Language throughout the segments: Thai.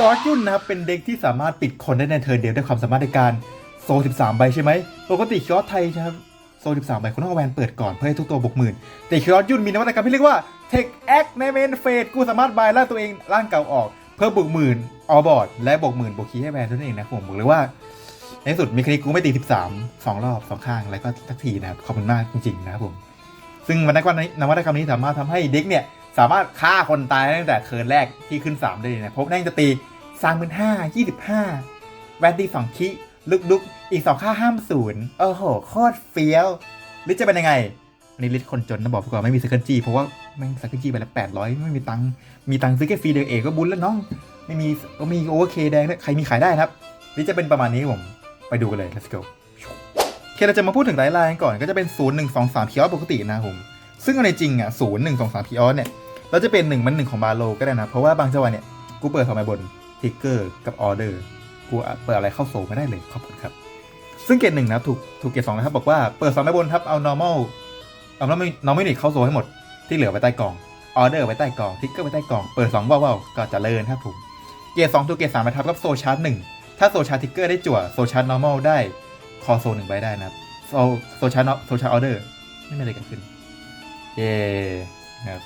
ออสยุ่นนะครับเป็นเด็กที่สามารถปิดคนได้ในเทิร์นเดียวด้วยความสามารถในการโซ13 ใบใช่ไหมปกติคิออสไทยนะครับโซ13 ใบคุณต้องเอาแวนเปิดก่อนเพื่อให้ทุกตัวบวกหมื่นแต่คิออสยุ่นมีนวัตกรรมที่เรียกว่า Tech Act ในเมนเฟสกูสามารถบายร่าตัวเองร่างเก่าออกเพื่อบวกหมื่นออบอร์ดและบวกหมื่นบวกคีให้แวนนั่นเองนะผมบอกเลยว่าในที่สุดมีคณิกกูไม่ตี 13 2 รอบ 2 ข้าง แล้วก็สักทีนะครับขอบคุณมากจริงๆนะครับผม ซึ่งวรรณกรรมนี้นวัตกรรมนี้สามารถทำให้เด็กเนี่ย สามารถฆ่าคนตายตั้งแต่เทิร์นแรกที่ขึ้น 3 ได้เลยนะเพราะนั่งจะตีสามหมื่นห้ายี่สิบห้าแวนตีสองคิลุกๆ อีกสองค่าห้ามศูนย์โอ้โห โคตรเฟี้ยวลิจะเป็นยังไง อันนี้ลิสคนจนนะบอกก่อนไม่มีสกิลจีเพราะว่าแม่งสกิลจีไปล้วแปดร้อยไม่มีตังค์มีตังค์ซื้อแค่ฟรีเดียวเองก็บุญแล้วน้อง ไม่มีก็มีโอเวอร์เคแดงใครมีขายได้ครับลิจะเป็นประมาณนี้ผมไปดูกันเลย let's go เคเราจะมาพูดถึงไลน์ไลน์ก่อนก็จะเป็น 0 1 2 3พีออสปกตินะผม ซึ่งในจริงอะ0 1 2 3พีออสเนี่ยเราจะเป็น1มัน1ของบาโลก็ได้นะ เพราะว่าบางจังหวะเนี่ย กูเปิดสองใบบนทิกเกอร์กับออเดอร์กูเปิดอะไรเข้าโซไม่ได้เลยขอบคุณครับ ซึ่งเกรดหนึ่งนะถูกถูกเกรดสองนะครับบอกว่าเปิดสองใบบนครับเอา normal เอา normal normal unit เข้าโซให้หมดที่เหลือไว้ใต้กล่องออเดอร์ไว้ใต้กล่องทิกเกอร์ไว้ใต้กล่องเปิดสองว้าวก็จะเลินครับผมเกรดสองถูกเกรดสามนะครับกับโซชาร์จหนึ่งถ้าโซชาร์ทิกเกอร์ได้จั่วโซชาร์ normal ได้คอโซหนึ่งใบได้นะครับโซโซชาร์โซชาร์ออเดอร์ไม่มีอะไรเกิดขึ้น เย่นะครับ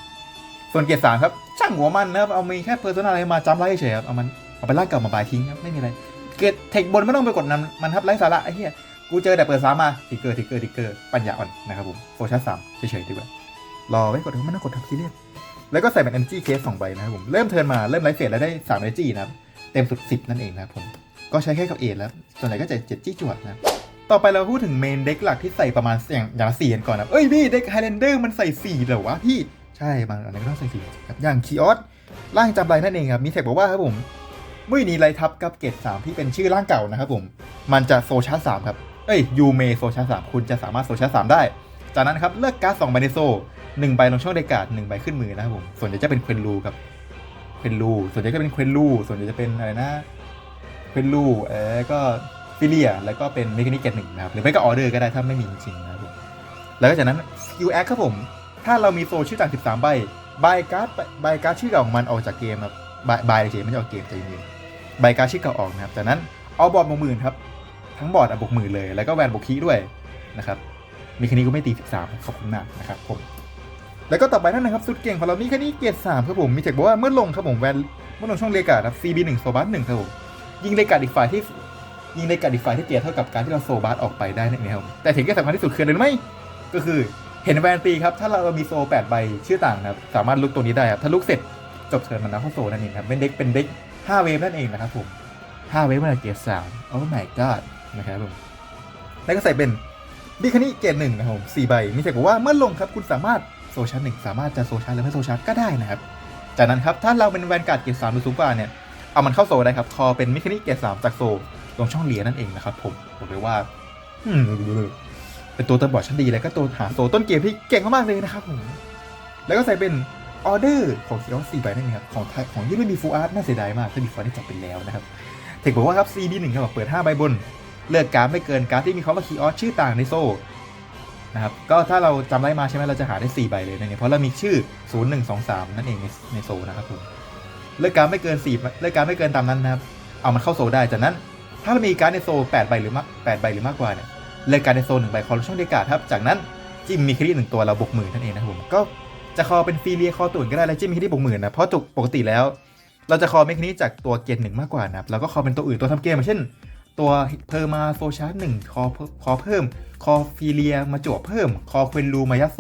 ส่วนเกียร์สามครับช่างหัวมันนะครับเอามีแค่เพอร์ซนาอะไรมาจำไล่เฉยครับเอามันเอาไปล่างเก่ามาบายทิ้งครับไม่มีอะไรเกียร์เทคบนไม่ต้องไปกดนั้นมันครับไร้สาระไอ้เหี้ยกูเจอแต่เปิดซ้ำมาทิกเกอร์ทิกเกอร์ทิกเกอร์ปัญญาอ่อนนะครับผมโซชาร์สามเฉยๆดีกว่ารอไว้กดไม่ต้องกดทับซีเรียสแล้วก็ใส่เป็น energy case สองใบนะครับผมเริ่มเทิร์นมาเริ่มไลฟ์เฟสแล้วได้สาม energy นะครับเต็มสุดสิบนั่นเองนะครับผมก็ใช้แค่กับเอทแล้วส่วนใหญ่ก็จะเจ็ดจี้จวดนะ ต่อไปเราพูดถึงเมนเด็กหลักที่ใส่ประมาณอย่างอย่างละสี่กันก่อนนะเอ้ยพี่เด็กไฮแลนเดอร์มันใส่สี่เหรอวะพี่ใช่บางอันก็ต้องใส่สี่ครับอย่างคีออสร่างจำไรนั่นเองครับมีแท็กบอกว่าครับผมมื่อนี้ไรทับกับเกตสามที่เป็นชื่อร่างเก่านะครับผมมันจะโซชาสามครับเอ้ยยูเมโซชาสามคุณจะสามารถโซชาสามได้ จากนั้นครับเลือกการ์ดสองใบในโซหนึ่งใบลงช่องเดกาดหนึ่งใบขึ้นมือนะครับผมส่วนใหญ่จะเป็นเควนลูครับเควนลูส่วนใหญ่ก็เป็นเควนลูส่วนใหญ่จะเป็นอะไรนะเป็นลูเออก็ ฟิเลียแล้วก็เป็นเมคานิกเกตหนึ่งนะครับหรือไม่ก็ออเดอร์ก็ได้ถ้าไม่มีจริงนะครับผมแล้วก็จากนั้นสกิลแอคครับผมถ้าเรามีโซชื่อต่าง 13 ใบ บายการ์ดบายการ์ดชื่อเก่าของมันออกจากเกมครับบายบายเฉยไม่ใช่ออกเกมใจเย็นบายการ์ดชื่อเก่าออกนะครับจากนั้นเอาบอร์ดบวกหมื่นครับทั้งบอร์ดอะบวกหมื่นเลยแล้วก็แวนบวกคีด้วยนะครับมีคันนี้ก็ไม่ตี 13ขอบคุณมากนะครับผมแล้วก็ต่อไปนั่นนะครับสุดเก่งของเรามีคันนี้เกียรติสามครับผมมีแท็กบอกว่าเมื่อลงครับผมแวนเมื่อลงช่องเรียกาครับ CB 1โซบัสหนึ่งครับผมยิงในกาอีกฝ่ายที่ ยิงในการดอีกฝ่ายที่เตียเท่ากับการที่เราโซบาร์ออกไปได้นั่นเองครับแต่ถึงที่สำคัญที่สุดคืออะไรไหมก็คือเห็นแวนตีครับถ้าเรามีโซ8ใบชื่อต่างนะครับสามารถลุกตัวนี้ได้ครับถ้าลุกเสร็จจบเทิร์นมันนะเข้าโซนั่นเองครับเป็นเด็กเป็นเด็ก5เวฟนั่นเองนะครับผม5เวฟมันเกียร์สามโอ้ my god นะครับผมแล้วก็ใส่เป็นบิคานิเกียร์หนึ่งนะครับผมสี่ใบมีแต่บอกว่าเมื่อลงครับคุณสามารถโซชาร์หนึ่งสามารถจะโซชาร์หรือไม่โซชาร์ก็ได้นะครับจากนั้นครับถ้าเราเป็นแวนการ์ดเกียร์สามหรือสูงกว่าเนี่ยเอามันเข้าโซได้ครับคอเป็นมิคานิกเกตสามจากโซ ลงช่องเลียนั่นเองนะครับผมบอกเลยว่าเป็นตัวเติมบอร์ดชั้นดีแล้วก็ตัวหาโซต้นเกมที่เก่งมากๆเลยนะครับผมแล้วก็ใส่เป็นออเดอร์ของเคียวสี่ใบนั่นเองครับของทยของยี่ไม่มีฟูอาร์ตน่าเสียดายมากถ้ามีฟูอาร์ตได้จับไปแล้วนะครับเทคบอกว่าครับ CB หนึ่งครับเปิด5ใบบน เลือกการดไม่เกินการดที่มีคำว่าคีออสชื่อต่างในโซนะครับก็ถ้าเราจำได้มาใช่ไหมเราจะหาได้ 4 ใบเลยนั่นเองเพราะเรามีชื่อ 0 1 2 3 นั่นเองในในโซนะครับผมเลือกการไม่เกินสี่เลือกการไม่เกินตามนั้นนะครับ เอามันเข้าโซได้จากนั้น ถ้าเรามีการดในโซ8ใบหรือมาก8ใบหรือมากกว่าเนี่ยเลือการดในโซหนึ่งใบคอลช่องเดกาดครับจากนั้นจิ้มมีคดีหนึ่งตัวเราบวกหมื่นนั่นเองนะครับผมก็จะคอเป็นฟรีเลียคอตุ่นก็ได้แล้วจิ้มมีคดีบวกหมื่นนะเพราะตุกปกติแล้ว เราจะคอเมคานิจากตัวเกตหนึ่งมากกว่านะครับแล้วก็คอเป็นตัวอื่นตัวทำเกมเช่น ตัวเพอร์มาโซชาร์หนึ่งคอคอเพิ่ม คอฟีเลียมาจวบเพิ่ม คอเควนลูมายัสโซ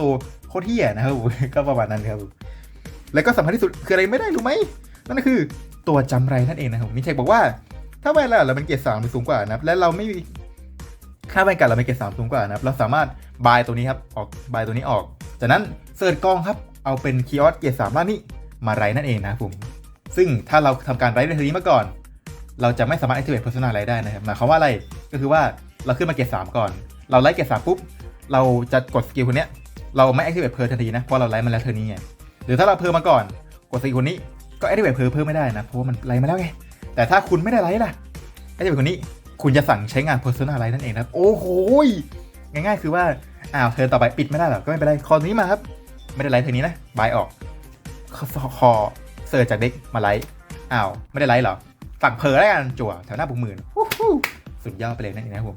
โคตรเฮียนะครับผมก็ประมาณนั้นครับแล้วก็สำคัญที่สุดคืออะไรไม่ได้รู้ไหมนั่นก็คือตัวจำไรนั่นเองนะครับผมมีเทคบอกว่า ถ้าแวนเราเราเป็นเกรดสามหรือสูงกว่านะครับ และเราไม่มีค่าแวนการเราเป็นเกรดสามสูงกว่านะครับ เราสามารถบายตัวนี้ครับ ออกบายตัวนี้ออก จากนั้นเสิร์ชกองครับ เอาเป็นคีออสเกรดสามล่างนี้มาไรนั่นเองนะครับผม ซึ่งถ้าเราทำการไรในทีนี้มาก่อน เราจะไม่สามารถ activate personal ไรได้นะครับหมายความว่าอะไร ก็คือว่าเราขึ้นมาเกรดสามก่อน เราไล่เกรดสามปุ๊บ เราจะกดสกิลคนเนี้ยเราไม่ activate เพอร์ทันทีนะ เพราะเราไล่มาแล้วเทอนี้ไง หรือถ้าเราเพอร์มาก่อน กดสกิลคนนี้ก็ activate เพิ่มเพิ่มไม่ได้นะ เพราะว่ามันไลน์มาแล้วไง แต่ถ้าคุณไม่ได้ไลน์ล่ะ activate คนนี้คุณจะสั่งใช้งาน personal ไลน์นั่นเองนะครับ โอ้โหง่ายๆ คือว่าอ้าวเธอต่อไปปิดไม่ได้หรอก็ไม่เป็นไรคอตัวนี้มาครับ ไม่ได้ไลน์เธอนี้นะบายออกคอคอเสิร์ชจากเด็กมาไลน์อ้าวไม่ได้ไลน์หรอฝั่งเพอแล้วกันจั่วแถวหน้าบวกหมื่นสุดยอดไปเลยนั่นเองนะครับผม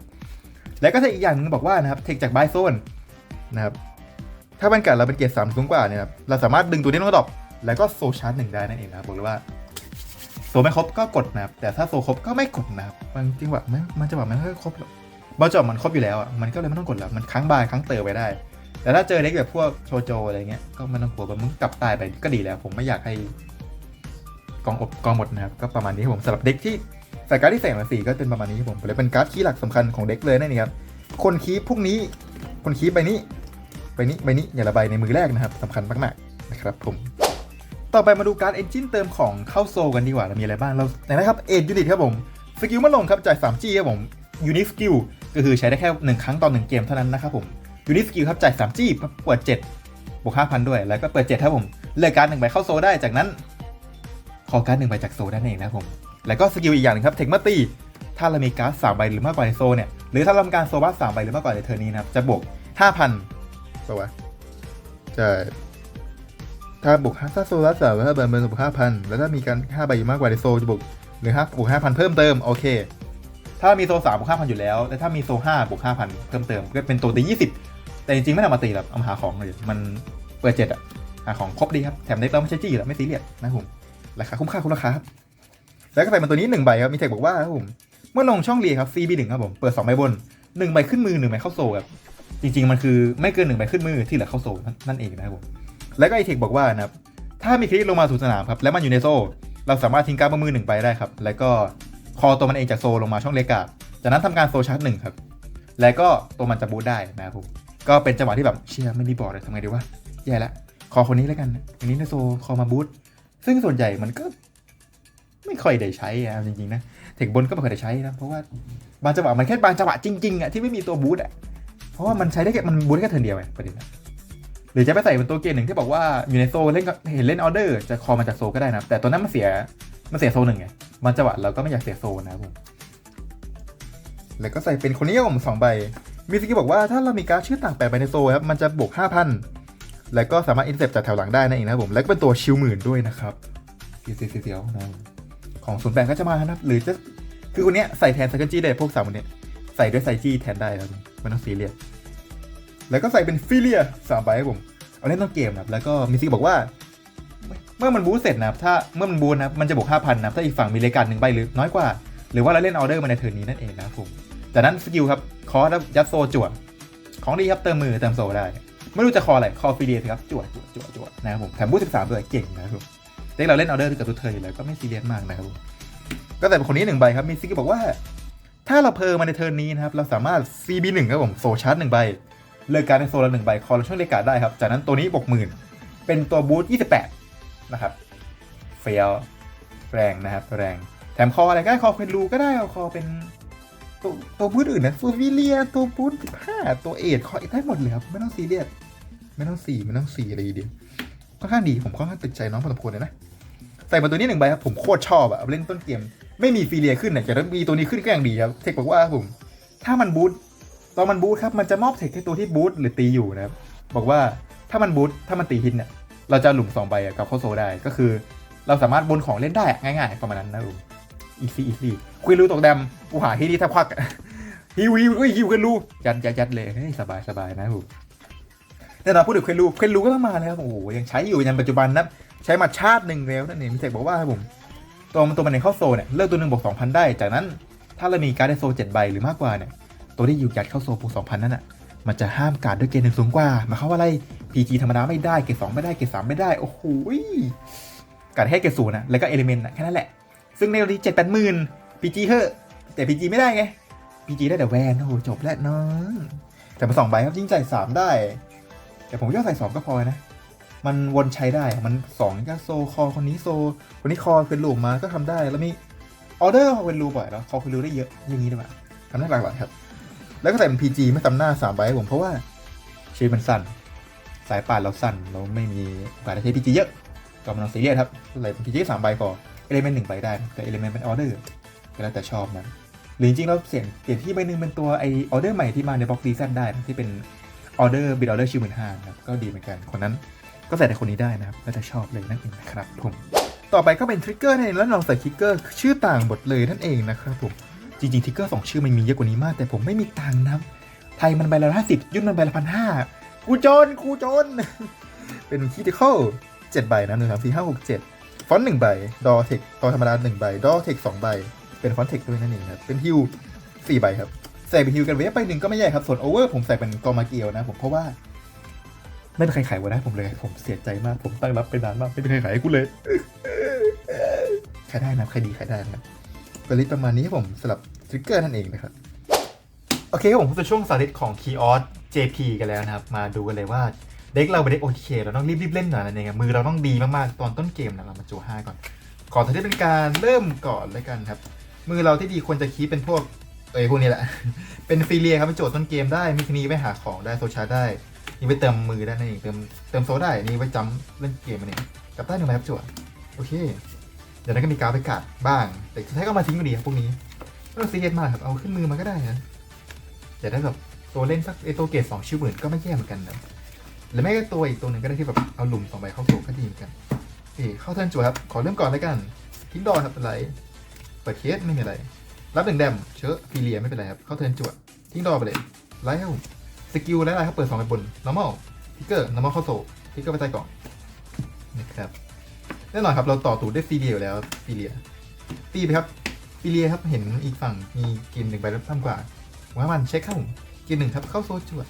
แล้วก็เทคอีกอย่างนึงบอกว่านะครับเทคจากบายโซนนะครับถ้าบรรกัดเราเป็นเกียร์สามสูงกว่าเนี่ยครับเราสามารถดึงตัวนี้ลงดรอปแล้วก็โซชาร์จหนึ่งได้นั่นเองนะครับบอกเลยว่า โซไม่ครบก็กดนะครับแต่ถ้าโซครบก็ไม่กดนะครับบางจังหวะไม่มันจังหวะมันไม่ค่อยครบหรอกบางจังหวะมันครบอยู่แล้วอะมันก็เลยไม่ต้องกดแล้วมันค้างบายค้างเตอไว้ได้ แต่ถ้าเจอเด็กแบบพวกโชโจอะไรเงี้ยก็ไม่ต้องกลัวมึงกลับตายไปก็ดีแล้ว ผมไม่อยากให้กองอบกองหมดนะครับก็ประมาณนี้ครับผมสำหรับเด็กที่ใส่การ์ดที่ใส่มาสีก็เป็นประมาณนี้ครับผมเลยเป็นการ์ดคีย์หลักสำคัญของเด็กเลยนั่นเองครับคนคีย์พวกนี้คนคีย์ใบนี้ใบนี้ใบนี้อย่าระใบในมือแรกนะครับสำคัญมากๆนะครับผม ต่อไปมาดูการ์ดเอนจินเติมของเข้าโซกันดีกว่าเรามีอะไรบ้างเราไหนนะครับเอ็ดยูนิตครับผมสกิลมาลงครับจ่าย 3G ครับผมยูนิสกิลก็คือใช้ได้แค่หนึ่งครั้งต่อหนึ่งเกมเท่านั้นนะครับผมยูนิสกิลครับจ่าย 3G เปิด7บวก5,000 ด้วย แล้วก็เปิด7ครับผมเลือกการ์ดหนึ่งใบเข้าโซได้จากนั้น ขอการ์ดหนึ่งใบจากโซนั่นเองนะครับผมแล้วก็สกิลอีกอย่างหนึงครับเทคมาตีถ้าเรามีการ์ดสามใบหรือมากกว่าในโซเนี่ยหรือถ้าเราทำการโซบัสสามใบหรือมากกว่าในเทอร์นี้นะครับจะบวก5,000ตัวจะ ถ้าบวกถ้าโซลัสสามถ้าเบิร์นเบิร์นบวกห้าพันแล้วถ้ามีการห้าใบมากกว่าในโซจะบวกหรือห้าบวกห้าพันเพิ่มเติมโอเค ถ้ามีโซสามบวกห้าพันอยู่แล้วแต่ถ้ามีโซห้าบวกห้าพันเพิ่มเติมก็เป็นตัวตียี่สิบแต่จริงๆไม่ได้มาตีหรอกเอามาหาของเลยมันเปิดเจ็ดอะหาของครบดีครับแถมเด็กเราไม่ใช่จี้อยู่แล้วไม่ซีเรียสนะผมราคาคุ้มค่าคุ้มราคาครับแล้วก็ใส่มาตัวนี้หนึ่งใบครับมีเทคบอกว่าครับผมเมื่อลงช่องเรียครับ CB หนึ่งครับผมเปิดสองใบบนหนึ่งใบขึ้นมือหนึ่งใบเข้าโซครับจริง ๆ มันคือไม่เกินหนึ่งใบขึ้นมือที่เหลือเข้าโซนั่นเองนะครับผม แล้วก็ไอเทคบอกว่านะครับถ้ามีคลิกลงมาสู่สนามครับแล้วมันอยู่ในโซ่ เราสามารถทิ้งการ์ดมือหนึ่งไปได้ครับ แล้วก็คอตัวมันเองจากโซลงมาช่องเลกาจากนั้นทำการโซชาร์จหนึ่งครับ แล้วก็ตัวมันจะบูทได้นะครับผมก็เป็นจังหวะที่แบบเชียไม่มีบอร์ดเลยทำไงดีวะแย่ละคอคนนี้แล้วกันอันนี้ในโซคอมาบูทซึ่งส่วนใหญ่มันก็ไม่ค่อยได้ใช้อะจริงๆนะเทคบนก็ไม่ค่อยได้ใช้นะเพราะว่าบางจังหวะมันแค่บางจังหวะจริงๆอะที่ไม่มีตัวบูทอะเพราะว่ามันใช้ได้แค่มันบูทแค่เทิร์นเดียวไงประเด็นนะ หรือจะไปใส่เป็นตัวเกมหนึ่งที่บอกว่าอยู่ในโซเล่นก็เห็นเล่นออเดอร์จะคอมาจากโซก็ได้นะครับแต่ตัวนั้นมันเสียมันเสียโซหนึ่งไงมันจังหวะเราก็ไม่อยากเสียโซนะครับผมแล้วก็ใส่เป็นคนนี้ผมสองใบมีสกิลบอกว่าถ้าเรามีการดชื่อต่างแปลไปในโซครับมันจะบวก5,000แล้วก็สามารถอินเซปจากแถวหลังได้นั่นเองนะครับผมแล้วก็เป็นตัวชิลหมื่นด้วยนะครับเสียวเสียวๆนะของศูนย์แปดก็จะมานะครับหรือจะคือคนเนี้ยใส่แทนไซเคิลจีได้พวกสามคนเนี้ยใส่ด้วยไซจีแทนได้แล้วไม่ต้องซีเรียส แล้วก็ใส่เป็นฟิเลียสามใบให้ผมเอาเล่นต้นเกมนะครับแล้วก็มิซิกบอกว่า เมื่อมันบูสเสร็จนะครับถ้าเมื่อมันบูสนะครับมันจะบวก5,000นนะครับถ้าอีกฝั่งมีเลกาดหนึ่งใบหรือน้อยกว่า หรือว่าเราเล่นออเดอร์มาในเทิร์นนี้นั่นเองนะครับผมจากนั้นสกิลครับคอร์แล้วยัดโซจวดของดีครับเติมมือเติมโซได้ไม่รู้จะคออะไรคอฟิเลียครับจวดจวดจวดจวดนะครับผมแถมบูส13ด้วยเก่งนะครับผมเด็กเราเล่นออเดอร์กับทุกเทิร์นอยู่แล้วก็ไม่ซีเรียสมากนะครับผมก็แต่เป็นคนนี้หนึ่งใบครับมีซิกบอกว่าถ้าเราเพอมาในเทิร์นนี้นะครับ เราสามารถ CB 1 ครับผม โซชาร์จหนึ่งใบ เลือกการในโซนละหนึ่งใบคอร์ช่องเลกาดได้ครับ จากนั้นตัวนี้บกหมื่นเป็นตัวบูท28นะครับเฟียวแรงนะครับแรงแถมคออะไรก็ได้คอเควนรูก็ได้คอเป็นตัวตัวบูทอื่นนะฟูวิเลียตัวบูท15ตัวเอทคอได้หมดเลยครับไม่ต้องซีเรียสไม่ต้องสี่ไม่ต้องสี่อะไรเดียวค่อนข้างดีผมค่อนข้างติดใจน้องพอสมควรเลยนะใส่มาตัวนี้หนึ่งใบครับผมโคตรชอบอะเล่นต้นเกม ไม่มีฟีเลียขึ้นเนี่ยจะต้องมีตัวนี้ขึ้นก็ยังดีครับเทคบอกว่าผม ถ้ามันบูท ตอนมันบูทครับมันจะมอบเทคให้ตัวที่บูทหรือตีอยู่นะครับบอกว่าถ้ามันบูทถ้ามันตีฮิตเนี่ยเราจะหลุมสองใบกับเข้าโซได้ก็คือ เราสามารถบนของเล่นได้ง่ายๆประมาณนั้นนะครับผมอีซี่อีซี่คุยรู้ตกแดมกูหาที่นี่ถ้าควักฮิวฮิวเอ้ยฮิวกันรูยัดยัดยัดเลยเฮ้ยสบายสบายนะครับผมแน่นอนพูดถึงเควนรูเควนรูก็ต้องมานะครับโอ้โหยังใช้อยู่ยันปัจจุบันนะใช้มาชาติหนึ่งแล้วนั่นเองมิเทคบอกว่าครับผมตัวมันตัวมันในเข้าโซเนี่ยเลือกตัวหนึ่งบวกสองพันได้จากนั้น ถ้าเรามีการ์ดในโซเจ็ดใบหรือมากกว่าเนี่ย ตัวที่อยู่ยัดเข้าโซบวกสองพันนั่นอะมันจะห้ามการดด้วยเกณฑ์หนึ่งสูงกว่าหมายความว่าอะไร PG ธรรมดาไม่ได้เกรดสองไม่ได้เกรดสามไม่ได้ โอ้โหการ์ดให้เกรดศูนย์นะแล้วก็เอลิเมนต์นะแค่นั้นแหละ ซึ่งในวันที่เจ็ดแปดหมื่น PG เฮ้อแต่ PG ไม่ได้ไง PG ได้แต่แวนโอ้โหจบแล้วน้องแต่มาสองใบครับยิ่งใจสามได้ แต่ผมยอใส่สองก็พอนะ มันวนใช้ได้มันสองก็โซคอคนนี้โซ คนนี้คอเป็นลูปมาก็ทำได้แล้วมีออเดอร์เป็นรูบ่อยแล้วคอเป็นรูได้เยอะอย่างนี้ด้ไหมทำได้หลากหลายครับ แล้วก็ใส่เป็น PG ไม่ตำหน้าสามใบให้ผมเพราะว่าชีวิตมันสั้น สายป่านเราสั้นเราไม่มีโอกาสได้ใช้ PG เยอะก็มันต้องซีเรียสครับใส่เป็น PG สามใบพอเอลิเมนต์หนึ่งใบได้ แต่เอลิเมนต์เป็นออเดอร์ก็แล้วแต่ชอบนะหรือจริงๆเราเปลี่ยนเปลี่ยนที่ใบหนึ่งเป็นตัวไอออเดอร์ใหม่ที่มาในบล็อกซีซั่นได้ที่เป็นออเดอร์บิดออเดอร์ชิวหมื่นห้านะครับก็ดีเหมือนกันคนนั้นก็ใส่แต่คนนี้ได้นะครับแล้วแต่ชอบเลยนั่นเองนะครับผมต่อไปก็เป็นทริกเกอร์นั่นเองแล้วเราใส่ทริกเกอร์ชื่อต่างหมดเลยนั่นเองนะครับผม จริงๆทิกเกอร์สองชื่อมันมีเยอะกว่านี้มาก แต่ผมไม่มีตังค์นะไทยมันใบละห้าสิบยุ่นมันใบละพันห้ากูจนกูจน เป็นคิติคอลเจ็ดใบนะหนึ่งสามสี่ห้าหกเจ็ดฟอนต์หนึ่งใบ ดอเทคดอธรรมดาหนึ่งใบ ดอเทคสองใบ เป็นฟอนต์เทคด้วยนั่นเองครับ เป็นฮิวสี่ใบครับ ใส่เป็นฮิวกันเวฟไปหนึ่งก็ไม่แย่ครับ ส่วนโอเวอร์ผมใส่เป็นกอมาเกียวนะผมเพราะว่า ไม่เป็นใครขายวันนะผมเลย ผมเสียใจมาก ผมตั้งรับไปนานมาก ไม่เป็นใครขายให้กูเลยขายได้นะใครดีขายได้นะ เป็นลิสต์ประมาณนี้ผมสำหรับทริกเกอร์นั่นเองนะครับ โอเคครับผมเป็นช่วงสาธิตของ k ีออส JP กันแล้วนะครับ มาดูกันเลยว่าเด็กเราเป็นเด็กโอเคเราต้องรีบๆเล่นหน่อยนั่นเองมือเราต้องดีมากๆ ตอนต้นเกมนะเรามาจูห้าก่อนขอสาธิตเป็นการเริ่มก่อนเลยกันครับ มือเราที่ดีควรจะคีปเป็นพวกเอ้ยพวกนี้แหละ เป็นฟรีเลียครับเป็นโจทย์ต้นเกมได้ มีคนีไว้หาของได้โซชาได้นี่ไว้เติมมือได้นั่นเองเติมเติมโซได้นี่ไว้จำเล่นเกมมันเองกลับใต้หนึ่งใบครับจั่วโอเค เดี๋ยวนั้นก็มีการไปกัดบ้าง แต่สุดท้ายก็มาทิ้งก็ดีครับพวกนี้ไม่ต้องซีเรียสมากครับ เอาขึ้นมือมาก็ได้นะจะได้แบบตัวเล่นสักไอตัวเกรดสองชื่อหมื่นก็ไม่แย่เหมือนกันนะหรือไม่ก็ตัวอีกตัวหนึ่งก็ได้ที่แบบเอาหลุมสองใบเข้าโซก็ดีเหมือนกันโอเคเข้าเทิร์นจั่วครับ ขอเริ่มก่อนเลยกัน ทิ้งดอครับเป็นไรเปิดเคสไม่มีอะไร รับหนึ่งแดมเชื้อฟีเลียไม่เป็นไรครับ เข้าเทิร์นจั่วทิ้งดอไปเลยไลท์ครับสกิลไลท์ไลท์ครับเปิดสองไปบน normal ทิกเกอร์ normal เข้าโซทิกเกอร์ไปใต้กล่องนะครับ แน่นอนครับเราต่อตูดด้วยฟีเลียอยู่แล้วฟีเลียตีไปครับฟีเลียครับเห็นอีกฝั่งมีกินหนึ่งใบแล้วต่ำกว่าผมว่ามันเช็คเข้าผมกินหนึ่งครับเข้าโซจั่ว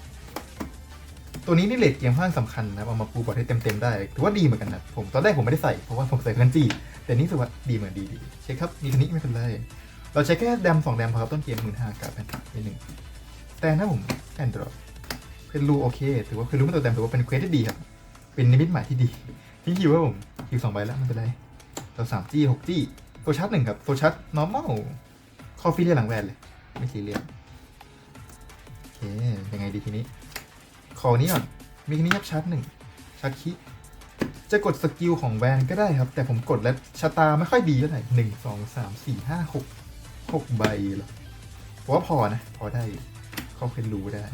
ตัวนี้นี่เลดเกมค่อนข้างสำคัญนะเอามาปูบอร์ดให้เต็มๆได้ถือว่าดีเหมือนกันนะผมตอนแรกผมไม่ได้ใส่เพราะว่าผมใส่เกินจีแต่นี่ถือว่าดีเหมือนดีดีเช็คครับมีคนนี้ไม่เป็นไรเราใช้แค่แดมสองแดมพอครับต้นเกมหมื่นห้ากับแผ่นนิดหนึ่งแต่ถ้าผมแอนดรอเป็นรูโอเคถือว่าคือรู้ไม่ตัวแดมถือว่าเป็นเควสที่ดีครับเป็นนิมิตหมายที่ดี ทิ้งคิวว่าผมคิวสองใบแล้วไม่เป็นไรเราสามจี้หกจี้ตัวชัดหนึ่งครับ ตัวชัด normal คอฟฟี่เรียหลังแวนเลย ไม่ซีเรียสโอเคยังไงดีทีนี้ขอนี้ก่อน มีทีนี้ครับชัดหนึ่งชัดคิจะกดสกิลของแวนก็ได้ครับ แต่ผมกดแล้วชะตาไม่ค่อยดีเท่าไหร่หนึ่งสองสามสี่ห้าหกหกใบหรอผมว่าพอนะ พอได้เขาเป็นรู้ได้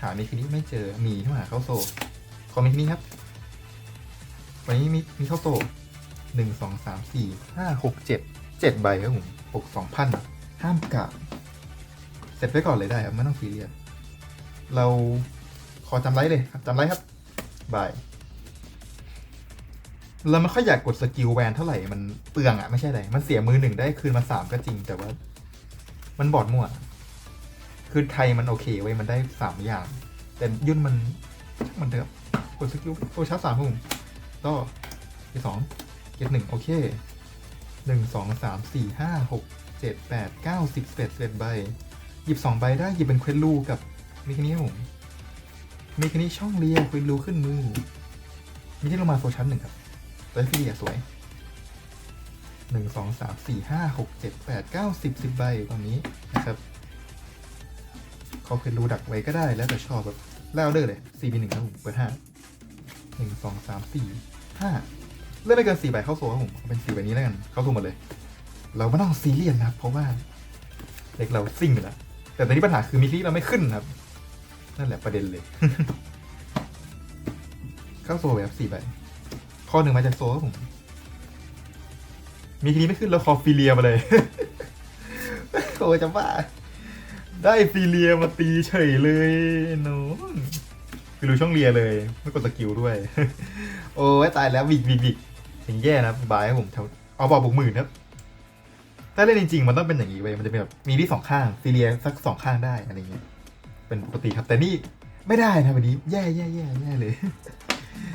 หามีคินี้ไม่เจอมีที่หาเข้าโซขอมีคินี้ครับ วันนี้มีมีเข้าโซหนึ่งสองสามสี่ห้าหกเจ็ดเจ็ดใบครับผมหกสองพันห้ามกะเสร็จไปก่อนเลยได้ครับ ไม่ต้องซีเรียสเราขอจำไลท์เลยครับจำไลท์ครับบายเราไม่ค่อยอยากกดสกิลแวนเท่าไหร่ มันเปลืองอะไม่ใช่อะไร มันเสียมือหนึ่งได้คืนมาสามก็จริง แต่ว่า มันบอดมั่ว คือไทยมันโอเคไว้มันได้สามอย่าง แต่ยุ่นมันมันเถอะกดสกิลโอชาร์จสามพุ่ม ต่อที่สองเก็บหนึ่งโอเคหนึ่งสองสามสี่ห้าหกเจ็ดแปดเก้าสิบสิบเอ็ดสิบเอ็ดใบหยิบสองใบได้หยิบเป็นเควสลูกับมีแค่นี้ครับผมมีแค่นี้ช่องเรียเควสลูขึ้นมือ มีที่ลงมาโซชั้นหนึ่งครับตัวที่ดีอะสวยหนึ่งสองสามสี่ห้าหกเจ็ดแปดเก้าสิบสิบใบตอนนี้นะครับเขาเคยรูดักไว้ก็ได้แล้วแต่ชอบแบบแล้วเดอร์เลยสี่บีหนึ่งครับผมเปิดห้าหนึ่งสองสามสี่ ห้าเลือกไม่เกินสี่ใบเข้าโซ่ครับผมเป็นสี่ใบนี้แล้วกัน เข้าโซ่หมดเลย เราไม่ต้องซีเรียสนะครับ เพราะว่าเด็กเราซิ่งแล้วแต่ตอนนี้ปัญหาคือมิลลี่เราไม่ขึ้นครับ นั่นแหละประเด็นเลย เข้าโซ่แบบสี่ใบข้อหนึ่งมาจากโซ่ครับผมมีทีนี้ไม่ขึ้นแล้วคอฟิเลียมาเลยโอ้จะบ้าได้ฟิเลียมาตีเฉยเลยโน้ นฟิลูช่องเลียเลย ไม่กดสกิลด้วย โอ้ยตายแล้ววิกวิกวิกถึงแย่นะบายครับผมเอาบอกบุกหมื่นครับถ้าเล่นจริงๆมันต้องเป็นอย่างนี้เว้ยมันจะเป็นแบบมีที่สองข้างฟิเลียสักสองข้างได้อะไรเงี้ยเป็นปกติครับแต่นี่ไม่ได้นะวันนี้แย่แย่แย่แย่เลย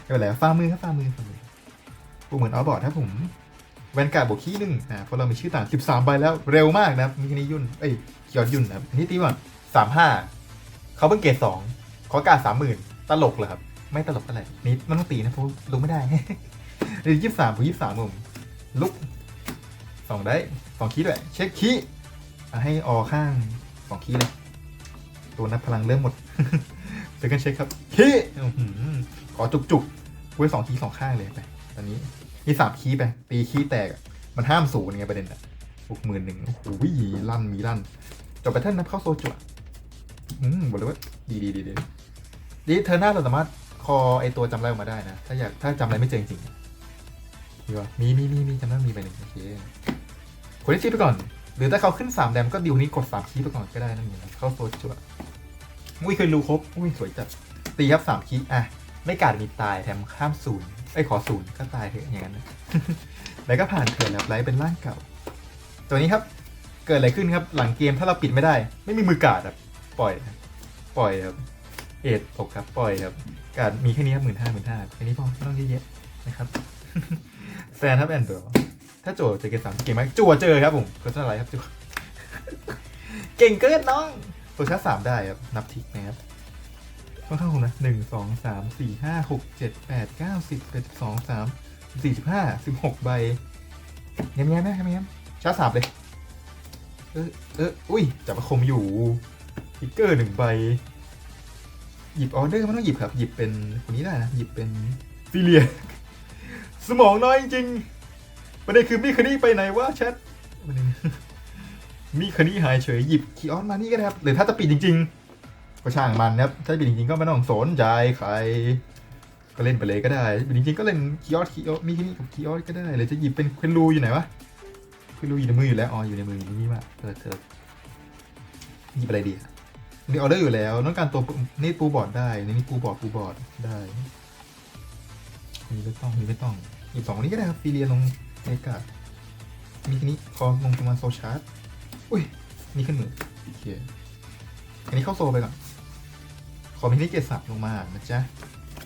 ไม่เป็นไรฟ้ามือครับฟ้ามือฟ้ามือกูเหมือนเอาบอร์ดครับผมแวนการ์ดบวกขี้หนึ่งอ่าเพราะเรามีชื่อต่าง 13ใบแล้วเร็วมากนะครับมีแค่นี้ยุ่นเอ้ยยอดยุ่นนะครับอันนี้ตีว่าสามห้าเขาเพิ่งเกรดสองขอการสามหมื่น ตลกเหรอครับ ไม่ตลกอะไรนี่มันต้องตีนะเพราะลุกไม่ได้ เดี๋ยวยี่สามผมยี่สามผมลุกสองได้สองคีด้วย เช็คคีให้ออข้างสองคีเลย ตัวนับพลังเริ่มหมดเซคันเช็คครับขี้ขอจุกจุกๆไว้สองคีสองข้างเลยไปตอนนี้มีสามคีไปตีคีแตกมันห้ามศูนย์ไงประเด็นอะหกหมื่นหนึ่งโอ้โหลั่นมีลั่นจบไปท่านนับเข้าโซจั่วอืมบอกเลยว่าดีดีดีดี ดีเธอหน้าเราสามารถคอไอตัวจำไรออกมาได้นะ ถ้าอยากถ้าจำอะไรไม่เจอจริงๆมีวะมีมีมีมีจำได้มีไปหนึ่งโอเคคนที่ชี้ไปก่อน หรือถ้าเขาขึ้นสามแดมก็ดิวนี้กดสามคีย์ไปก่อนก็ได้นั่นเองเข้าโซจั่วอุ้ยเคยรู้ครบอุ้ยสวยจัดตีครับสามคีย์อะไม่การมีตายแถมข้ามศูนย์ไอ้ขอศูนย์ก็ตายเถอะอย่างนั้นแล้วก็ผ่านเถิดแล้วไลฟ์เป็นร่างเก่า ตัวนี้ครับเกิดอะไรขึ้นครับ หลังเกมถ้าเราปิดไม่ได้ ไม่มีมือกาดครับปล่อย ปล่อยครับ เอ็ดตกครับปล่อยครับ การมีแค่นี้ครับหมื่นห้าหมื่นห้าแค่นี้พอไม่ต้องเยอะแยะนะครับ แซนครับแอนเดอร์ถ้าโจจอเกมสามเก่งมากจั่วเจอครับผมก็จะอะไรครับจั่วเก่งเกินน้องตัวชาร์จสามได้ครับ นับทิกนะครับค่อนข้างคงนะหนึ่งสองสามสี่ห้าหกเจ็ดแปดเก้าสิบเอ็ดสองสามสี่สิบห้าสิบหกใบแง้มแง้มๆนะแง้มแง้มชาร์จสามเลย เออเอออุ้ยจับประคมอยู่ติ๊กเกอร์หนึ่งใบ หยิบออเดอร์ไม่ต้องหยิบครับ หยิบเป็นคนนี้ได้นะ หยิบเป็นฟิเลีย สมองน้อยจริงประเด็นคือมีคดีไปไหนวะแชทประเด็นมีคดีหายเฉยหยิบคีออนมานี่ก็ได้ครับ หรือถ้าจะปิดจริง ๆ ก็ช่างมันนะครับ ถ้าปิดจริงๆก็ไม่ต้องสนใจใคร ก็เล่นไปเลยก็ได้ปิดจริงๆก็เล่นคีออสคีออสมีค่นี้กับคีออสก็ได้หรือจะหยิบเป็นเควนรูอยู่ไหนวะคือรู้อยู่ในมืออยู่แล้วอ๋ออยู่ในมืออยู่นี่ว่าเธอเธอหยิบอะไรดีอะ มีออเดอร์อยู่แล้วต้องการตัวนี่ปูบอร์ดได้ในนี่ปูบอร์ดปูบอร์ดได้มีไม่ต้องมีไม่ต้องหยิบสองอันนี้ก็ได้ครับฟีเรียลงเอกามีแค่นี้คอลงประมาณโซชาร์ตอุ้ยนี่ขึ้นมือโอเคอันนี้เข้าโซไปก่อนขอมีที่เกตสับลงมานะจ๊ะ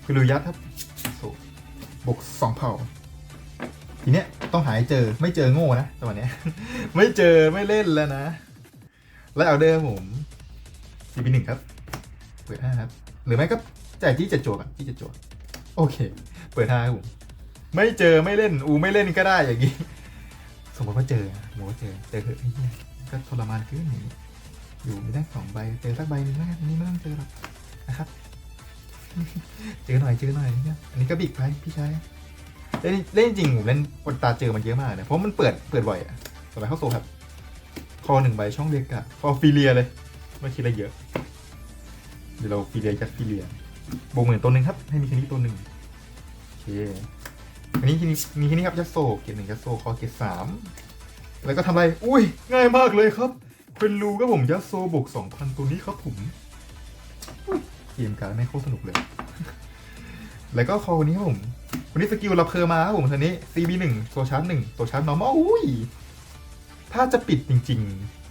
คือรุยัดครับโซบวกสองเผ่าทีเนี้ยต้องหายเจอไม่เจอโง่นะจังหวะเนี้ย ไม่เจอไม่เล่นแล้วนะ แล้วเอาเดิมผม ซีพีหนึ่งครับ เปิดห้าครับ หรือไม่ก็จ่ายที่จะจวกอะที่จะจวกโอเค เปิดห้าครับผมไม่เจอไม่เล่น อูไม่เล่นก็ได้อย่างงี้ สมมติว่าเจอสมมติว่าเจอเจอเถอะไอ้เหี้ยก็ทรมานขึ้นอย่างงี้อยู่ไม่ได้สองใบเจอสักใบหนึงแล้วกันอันนี้ไม่ต้องเจอหรอกนะครับ เจอหน่อยเจอหน่อยเนี่ยอันนี้ก็บิกไปพี่ชายเล่นเล่นจริงผมเล่นปนตาเจอมันเยอะมากเนี่ยเพราะมันเปิดเปิดบ่อยอะสมัยเข้าโซครับ คอหนึ่งใบช่องเรียกอะคอฟิเลียเลย ไม่คิดอะไรเยอะ เดี๋ยวเราฟิเลียจัดฟิเลียบวกหมื่นตัวหนึ่งครับ ให้มีแค่นี้ตัวหนึ่งโอเคอันนี้ทีนี้มีแค่นี้ครับยัดโซเกตหนึ่งยัดโซคอเกตสามแล้วก็ทำอะไร อุ้ย ง่ายมากเลยครับ เป็นรูก็ผมยัดโซบวกสองพันตัวนี้ครับผมเกมการดไม่โคตรสนุกเลย แล้วก็คอคนนี้ครับผม วันนี้สกิลเราเพอมาครับผมทีนี้ CB หนึ่งตัวชาร์จหนึ่งตัวชาร์จ normal อุ้ย ถ้าจะปิดจริง ๆ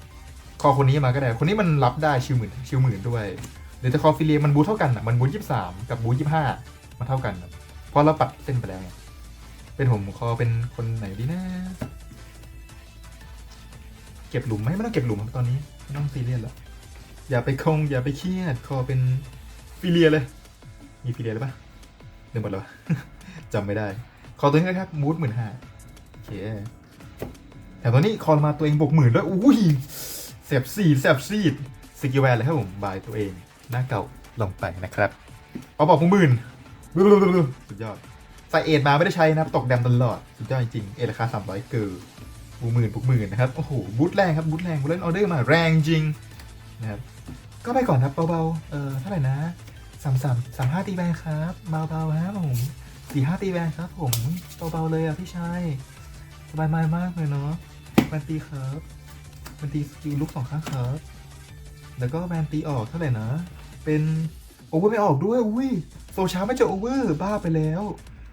คอคนนี้มาก็ได้ คนนี้มันรับได้ชิวหมื่นชิวหมื่นด้วยหรือจะคอฟิเลียมันบูเท่ากันอะมันบูยี่สิบสามกับบูยี่สิบห้ามันเท่ากันเพราะเราปัดเส้นไปแล้วไงเป็นผมคอเป็นคนไหนดีนะ เก็บหลุมไหมไม่ต้องเก็บหลุมครับตอนนี้ไม่ต้องซีเรียสแล้วอย่าไปคง อย่าไปเครียดคอเป็นฟิเลียเลย มีฟิเลียหรือปะเดินหมดแล้วจำไม่ได้ คอตัวนี้นะครับมูดหมื่นห้าโอเคแต่ตัวนี้คอมาตัวเองบวกหมื่นด้วยอุ้ย เสียบซีดเสียบซีดสกิลแวนเลยครับผมบายตัวเองหน้าเก่าลงไปนะครับเอาบอกผมหมื่นสุดยอดใส่เอ็ดมาไม่ได้ใช้นะครับตกแดมตลอด สุดยอดจริงเอ็ดราคาสามร้อยเกิร์บูหมื่นบุกหมื่นนะครับโอ้โหบูทแรงครับบูทแรงบูทเล่นออเดอร์มาแรงจริงนะครับก็ไปก่อนครับเบาๆเออเท่าไหร่นะสามสามสามห้าตีแบนครับเบาๆครับผมสี่ห้าตีแวนครับผมเบาๆเลยอะพี่ชายสบายมากเลยเนาะแวนตีครับ แวนตีสกิลลุกสองข้งครับ แล้วก็แวนตีออกเท่าไหร่นะ เป็นโอเวอร์ไม่ออกด้วย อุ้ยโซชาไม่เจอโอเวอร์บ้าไปแล้ว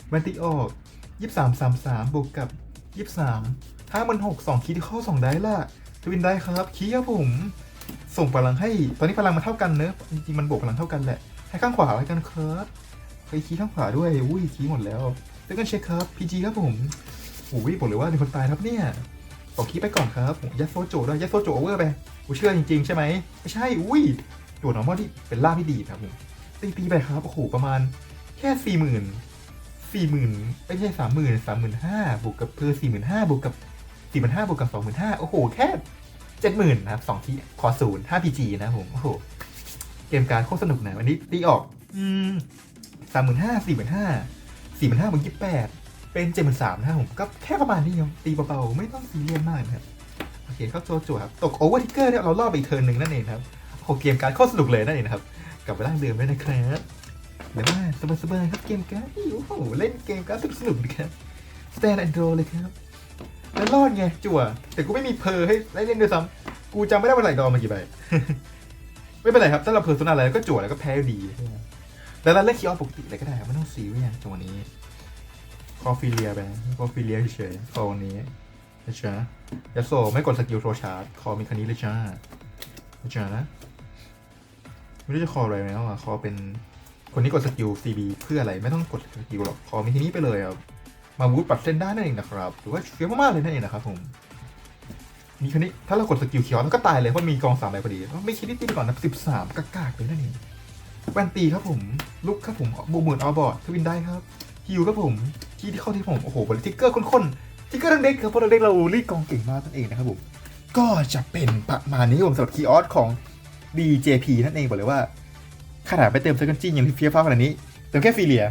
แวนตีออกยี่สามสามสามบวกกับยี่สามห้ามันหกสองคีที่เข้าสองได้ละทวินได้ครับคีครับผม ส่งพลังให้ ตอนนี้พลังมันเท่ากันเนอะจริงๆมันบวกพลังเท่ากันแหละ ให้ข้างขวาให้กันครับไปคีข้างขวาด้วย อุ้ยคีหมดแล้วเล่นกันเช็คครับพีจีครับผมโอ้ยบอกเลยว่ามีคนตายครับเนี่ย ตอคีไปก่อนครับยัดโซโจด้วยยัดโซโจโอเวอร์ไปกูเชื่อจริงๆ ใช่ไหมไม่ใช่ อุ้ยตัวนอร์มอลที่เป็นล่าที่ดีครับผมตีตีไปครับโอ้โหประมาณแค่สี่หมื่นสี่หมื่นไม่ใช่สามหมื่นสามหมื่นห้าบวกกับเพอสี่หมื่นห้าบวกกับสี่หมื่นห้าบวกกับสองหมื่นห้าโอ้โห แค่เจ็ดหมื่นนะครับสองทีขอศูนย์ห้าพีจีนะครับผมโอ้โหเกมการดโคตรสนุกนะวันนี้ตีออก อืมสามหมื่นห้าสี่หมื่นห้าสี่หมื่นห้าบวกยี่สิบแปด เป็นเจ็ดหมื่นสามนะครับผมก็แค่ประมาณนี้ครับตีเบาๆไม่ต้องซีเรียสมากนะครับโอเคเข้าโจโจครับตกโอเวอร์ทิกเกอร์เนี่ยเราล่อไปอีกเทิร์นหนึ่งนั่นเองครับโอ้เกมการดโคตรสนุกเลยนั่นเองนะครับกลับไปร่างเดิมด้วยนะครับเดี๋ยวว่าสบายๆครับเกมการ์ดโอ้โหเล่นเกมการ์ดสนุกๆนะครับสแตนแอนโดรเลยครับแล้วรอดไงจั่วแต่กูไม่มีเพอร์ให้ได้เล่นด้วยซ้ำกูจำไม่ได้ว่าไหลดอมากี่ใบไม่เป็นไรครับถ้าเราเพอร์โซนาอะไรก็จั่วแล้วก็แพ้ดีแล้วเราเล่นคีย์ออสปกติอะไรก็ได้ไม่ต้องซีเรียสจังหวะนี้ คอฟิเลียไปคอฟิเลียเฉยๆคอวันนี้นะจ๊ะยาโซไม่กดสกิลโทรชาร์จคอมีคันนี้เลยจ้านะจ๊ะนะไม่รู้จะคออะไรแล้วอะคอเป็นคนที่กดสกิล CB เพื่ออะไรไม่ต้องกดสกิลหรอกคอมีทีนี้ไปเลยอะมาวูดปัดเส้นได้นั่นเองนะครับหรือว่าเฟี้ยวมากๆเลยนั่นเองนะครับผมมีคันนี้ถ้าเรากดสกิลเคียวแล้วก็ตายเลยเพราะมีกองสามใบพอดีไม่คิดนิดตีไปก่อนนะสิบสามกากๆเลยนั่นเองแวนตีครับผมลุกครับผมบูหมื่นเอบอร์ดทวินได้ครับ ฮิวครับผมที่ที่เข้าที่ผม โอ้โหบริทิกเกอร์ข้นๆทิกเกอร์ทั้งเด็กครับเพราะเด็กเรารีดกองเก่งมากนั่นเองนะครับผมก็จะเป็นประมาณนี้ครับผมสำหรับคีย์ออสของ BJP นั่นเองบอกเลยว่าขนาดไปเติมเซคันจินยังเฟี้ยวฟ้าขนาดนี้เติมแค่ฟีเลีย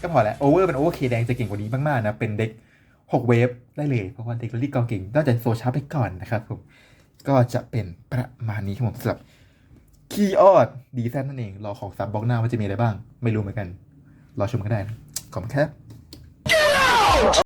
ก็พอแล้วโอเวอร์เป็นโอเวอร์เคแดงจะเก่งกว่านี้มากๆนะ เป็นเด็ก 6 เวฟได้เลย เพราะว่าเด็กเรารีดกองเก่งนอกจากโซชาร์ไปก่อนนะครับผม ก็จะเป็นประมาณนี้ครับผมสำหรับคีย์ออสดีแซนนั่นเอง รอของซับบล็อกหน้าว่าจะมีอะไรบ้าง ไม่รู้เหมือนกัน รอชมกันได้นะ ขอบคุณครับ